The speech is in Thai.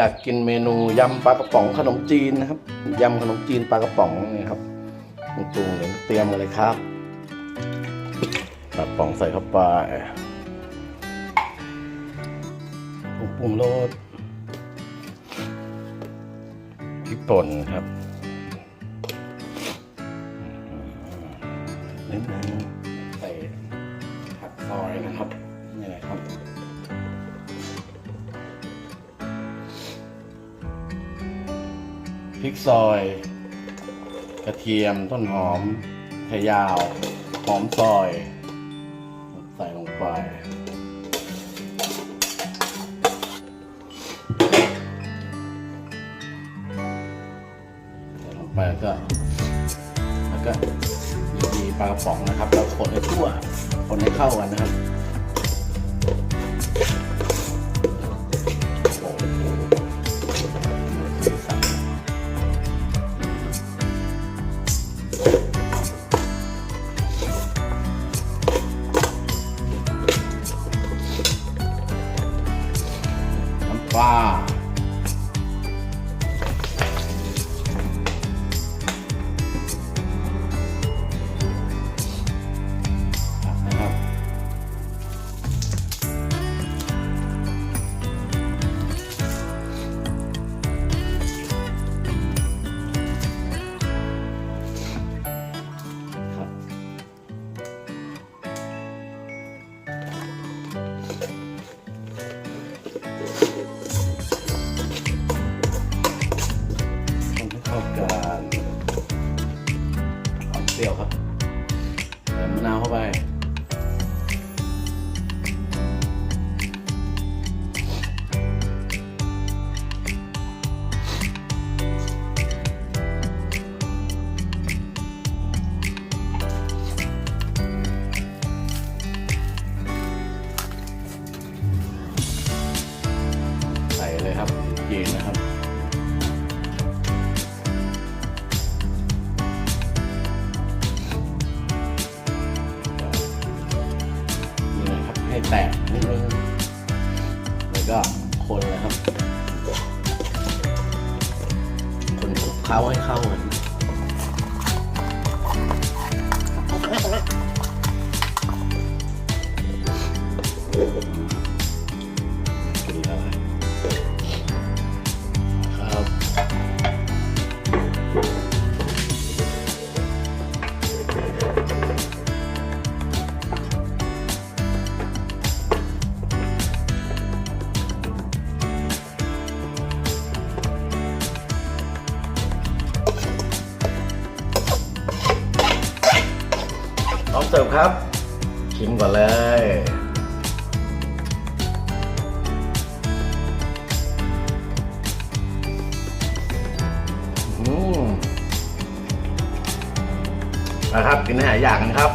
อยากกินเมนูยำปลากระป๋องขนมจีนนะครับยำขนมจีนปลากระป๋องนี่ครับลุงตุงเดี๋ยวเตรียมกันเลยครับปลากระป๋องใส่เข้าไปปรุงปรุงรสพริกป่นครับนิดนึ พริกซอย กระเทียมต้นหอมขยาว หอมซอย ใส่ลงไป ใส่ลงไปแล้วก็ แล้วก็มีปลากระป๋องนะครับ เราคนให้ทั่ว คนให้เข้ากันนะครับ น้ ปรี้ยวครับใส่มะนาวเข้าไปใส่เลยครับเย็นนะครับ ก็คนเลยครับ คนคลุกเคล้าให้เข้ากัน ร้อมเสิร์ฟครับ ชิมก่อนเลยอืมนะครับกินให้หายอยากกันครับ